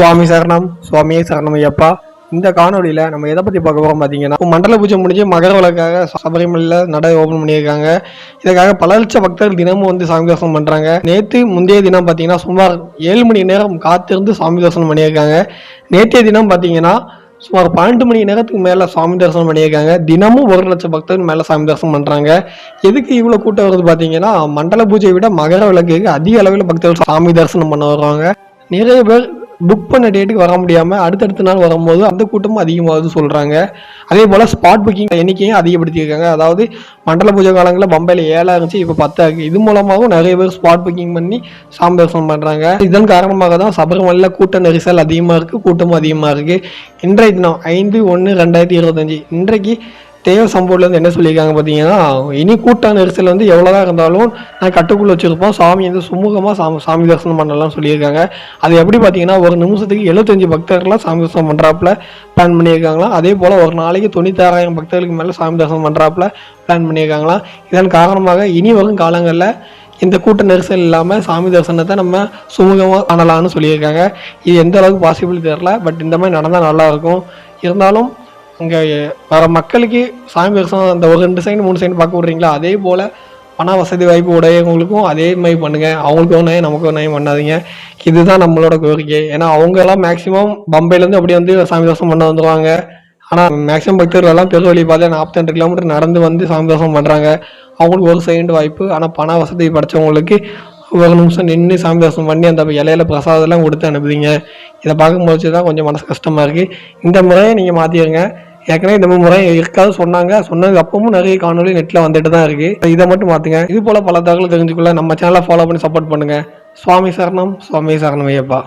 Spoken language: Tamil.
சுவாமி சரணம் சுவாமியே சரணம் ஐயப்பா. இந்த காணொலியில் நம்ம எதை பற்றி பார்க்க போகிறோம் பார்த்தீங்கன்னா மண்டல பூஜை முடிஞ்சு மகர விளக்காக சபரிமலையில் நடை ஓப்பன் பண்ணியிருக்காங்க. இதுக்காக பல லட்ச பக்தர்கள் தினமும் வந்து சாமி தரிசனம் பண்ணுறாங்க நேற்று முந்தைய தினம் பார்த்தீங்கன்னா சுமார் ஏழு மணி நேரம் காத்திருந்து சாமி தரிசனம் பண்ணியிருக்காங்க. நேற்றைய தினம் பார்த்தீங்கன்னா சுமார் பன்னெண்டு மணி நேரத்துக்கு மேலே சாமி தரிசனம் பண்ணியிருக்காங்க. தினமும் ஒரு லட்சம் பக்தர்கள் மேலே சாமி தரிசனம் பண்ணுறாங்க எதுக்கு இவ்வளோ கூட்டம் வருது பார்த்தீங்கன்னா மண்டல பூஜையை விட மகர விளக்குக்கு அதிக அளவில் பக்தர்கள் சாமி தரிசனம் பண்ண வருவாங்க. நிறைய பேர் புக் பண்ண டேட்டுக்கு வர முடியாமல் அடுத்தடுத்த நாள் வரும்போது அந்த கூட்டமும் அதிகமாகுது சொல்கிறாங்க அதே போல் ஸ்பாட் புக்கிங் எண்ணிக்கையும் அதிகப்படுத்தியிருக்காங்க. அதாவது மண்டல பூஜை காலங்களில் பம்பையில் ஏழாக இருந்துச்சு இப்போ பத்தா இது மூலமாகவும் நிறைய பேர் ஸ்பாட் புக்கிங் பண்ணி சாமி தரிசனம் பண்ணுறாங்க இதன் காரணமாக தான் சபரிமலையில் கூட்ட நெரிசல் அதிகமாக இருக்குது கூட்டமும் அதிகமாக இருக்குது இன்றைய தினம் ஐந்து ஒன்று ரெண்டாயிரத்தி இருபத்தஞ்சி. இன்றைக்கு தேவ சம்பவம்லேருந்து என்ன சொல்லியிருக்காங்க பார்த்தீங்கன்னா இனி கூட்ட நெரிசல் வந்து எவ்வளோதான் இருந்தாலும் நான் கட்டுக்குள்ளே வச்சுருப்போம். சாமி வந்து சுமூகமாக சாமி சாமி தரிசனம் பண்ணலாம்னு சொல்லியிருக்காங்க. அது எப்படி பார்த்தீங்கன்னா ஒரு நிமிஷத்துக்கு எழுபத்தஞ்சு பக்தர்கள்லாம் சாமி தரிசனம் பண்ணுறாப்புல பிளான் பண்ணியிருக்காங்களாம். அதே போல் ஒரு நாளைக்கு தொண்ணூத்தாறாயிரம் பக்தர்களுக்கு மேலே சாமி தரிசனம் பண்ணுறாப்புல பிளான் பண்ணியிருக்காங்களாம். இதன் காரணமாக இனி வரும் காலங்களில் இந்த கூட்ட நெரிசல் இல்லாமல் சாமி தரிசனத்தை நம்ம சுமூகமாக காணலாம்னு சொல்லியிருக்காங்க. இது எந்த அளவுக்கு பாசிபிள் தெரில பட் இந்த மாதிரி நடந்தால் நல்லாயிருக்கும் இருந்தாலும் இங்கே வர மக்களுக்கு சாமி தரிசனம் அந்த ஒரு ரெண்டு சைன் மூணு சைன் பார்க்க விட்றீங்களா? அதே போல் பண வசதி வாய்ப்பு உடையவங்களுக்கும் அதே மாதிரி பண்ணுங்கள் அவங்களுக்கு ஒன்றையும் நமக்கு ஒரு நயம் பண்ணாதீங்க. இதுதான் நம்மளோட கோரிக்கை. ஏன்னா அவங்கெல்லாம் மேக்ஸிமம் பம்பையிலேருந்து அப்படி வந்து சாமி தோசம் பண்ண வந்துடுவாங்க ஆனால் மேக்ஸிமம் பக்தர்கள் எல்லாம் பெரு வழி பார்த்து நாற்பத்தெண்டு கிலோமீட்டர் நடந்து வந்து சாமி தோசம் பண்ணுறாங்க அவங்களுக்கு ஒரு செகண்ட் வாய்ப்பு. ஆனால் பண வசதி படைச்சவங்களுக்கு ஒரு நிமிஷம் நின்று சாமி தரிசனம் பண்ணி அந்த இலையில பிரசாதம்லாம் கொடுத்து அனுப்புதீங்க இதை பார்க்கும்போது தான் கொஞ்சம் மனசு கஷ்டமாக இருக்குது இந்த முறையை நீங்கள் மாற்றிடுங்க ஏற்கனவே இந்த முறை இருக்காது சொன்னாங்க. சொன்னதுக்கு அப்பவும் நிறைய காணொலி நெட்டில் வந்துட்டு தான் இருக்குது இதை மட்டும் பார்த்துங்க இது போல் பல தகவல் தெரிஞ்சுக்கொள்ள நம்ம சேனலை ஃபாலோ பண்ணி சப்போர்ட் பண்ணுங்கள் சுவாமி சரணம் சுவாமி சரணம் ஐயப்பா